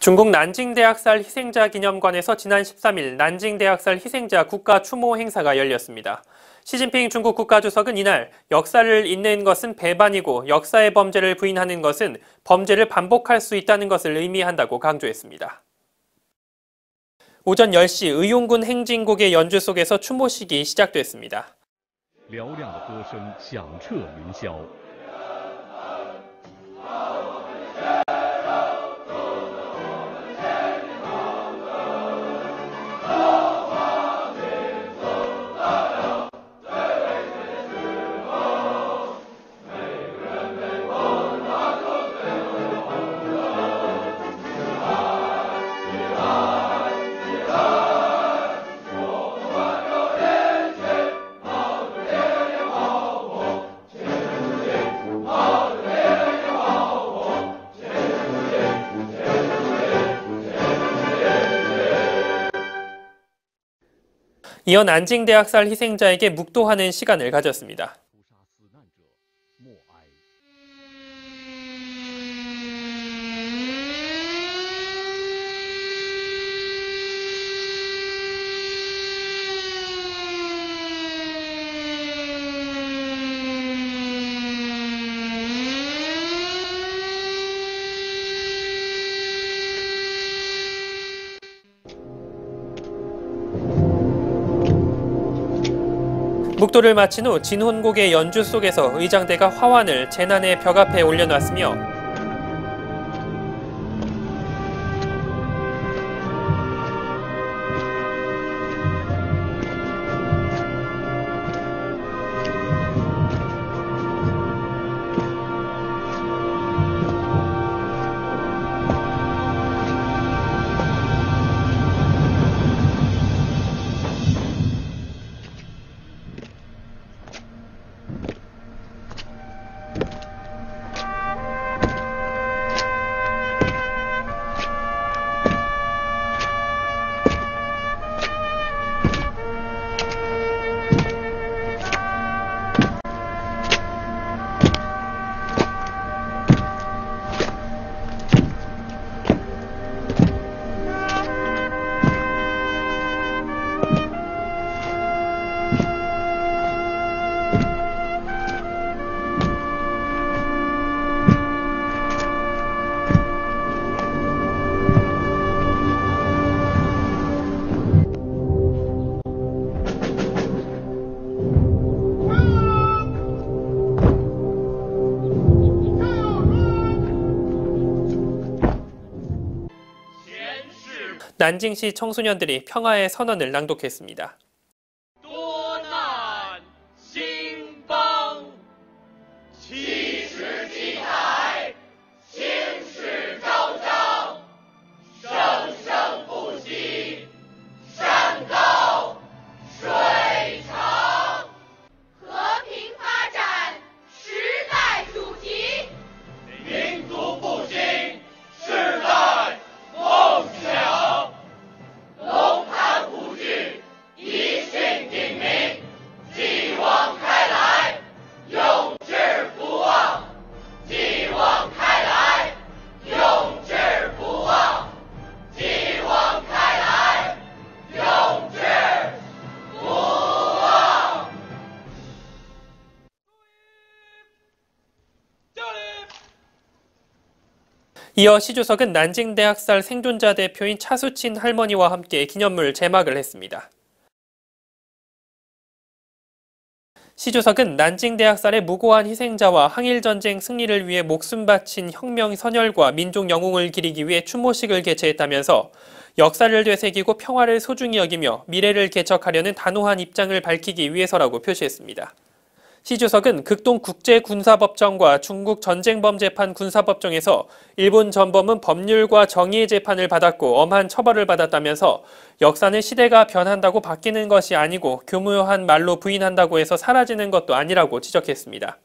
중국 난징대학살 희생자 기념관에서 지난 13일 난징대학살 희생자 국가 추모 행사가 열렸습니다. 시진핑 중국 국가주석은 이날 역사를 잇는 것은 배반이고 역사의 범죄를 부인하는 것은 범죄를 반복할 수 있다는 것을 의미한다고 강조했습니다. 오전 10시 의용군 행진곡의 연주 속에서 추모식이 시작됐습니다. 嘹亮的歌声响彻云霄。 이어 난징 대학살 희생자에게 묵도하는 시간을 가졌습니다. 묵도를 마친 후 진혼곡의 연주 속에서 의장대가 화환을 재난의 벽 앞에 올려놨으며 난징시 청소년들이 평화의 선언을 낭독했습니다. 이어 시 주석은 난징대 학살 생존자 대표인 차수친 할머니와 함께 기념물 제막을 했습니다. 시 주석은 난징대 학살의 무고한 희생자와 항일전쟁 승리를 위해 목숨 바친 혁명 선열과 민족 영웅을 기리기 위해 추모식을 개최했다면서 역사를 되새기고 평화를 소중히 여기며 미래를 개척하려는 단호한 입장을 밝히기 위해서라고 표시했습니다. 시 주석은 극동 국제군사법정과 중국 전쟁범죄판 군사법정에서 일본 전범은 법률과 정의의 재판을 받았고 엄한 처벌을 받았다면서 역사는 시대가 변한다고 바뀌는 것이 아니고 교묘한 말로 부인한다고 해서 사라지는 것도 아니라고 지적했습니다.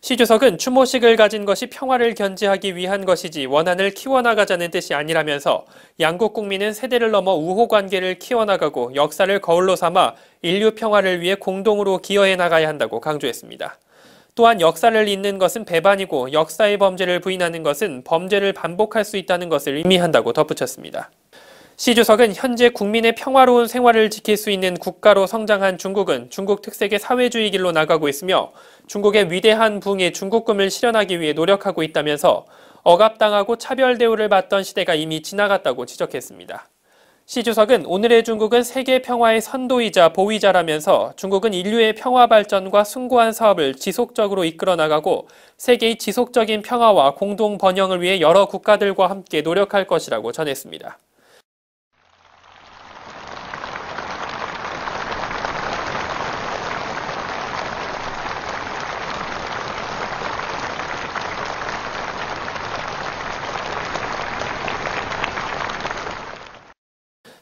시 주석은 추모식을 가진 것이 평화를 견지하기 위한 것이지 원한을 키워나가자는 뜻이 아니라면서 양국 국민은 세대를 넘어 우호 관계를 키워나가고 역사를 거울로 삼아 인류 평화를 위해 공동으로 기여해 나가야 한다고 강조했습니다. 또한 역사를 잇는 것은 배반이고 역사의 범죄를 부인하는 것은 범죄를 반복할 수 있다는 것을 의미한다고 덧붙였습니다. 시 주석은 현재 국민의 평화로운 생활을 지킬 수 있는 국가로 성장한 중국은 중국 특색의 사회주의 길로 나가고 있으며 중국의 위대한 부흥의 중국금을 실현하기 위해 노력하고 있다면서 억압당하고 차별 대우를 받던 시대가 이미 지나갔다고 지적했습니다. 시 주석은 오늘의 중국은 세계 평화의 선도이자 보위자라면서 중국은 인류의 평화 발전과 숭고한 사업을 지속적으로 이끌어 나가고 세계의 지속적인 평화와 공동 번영을 위해 여러 국가들과 함께 노력할 것이라고 전했습니다.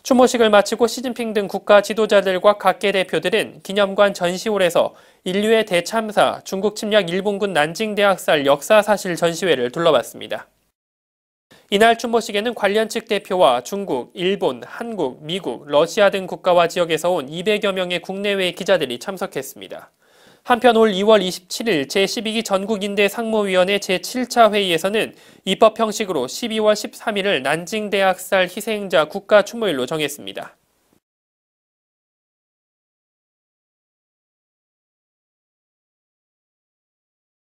추모식을 마치고 시진핑 등 국가 지도자들과 각계 대표들은 기념관 전시홀에서 인류의 대참사 중국 침략 일본군 난징 대학살 역사 사실 전시회를 둘러봤습니다. 이날 추모식에는 관련 측 대표와 중국, 일본, 한국, 미국, 러시아 등 국가와 지역에서 온 200여 명의 국내외 기자들이 참석했습니다. 한편 올 2월 27일 제12기 전국인대 상무위원회 제7차 회의에서는 입법 형식으로 12월 13일을 난징대학살 희생자 국가 추모일로 정했습니다.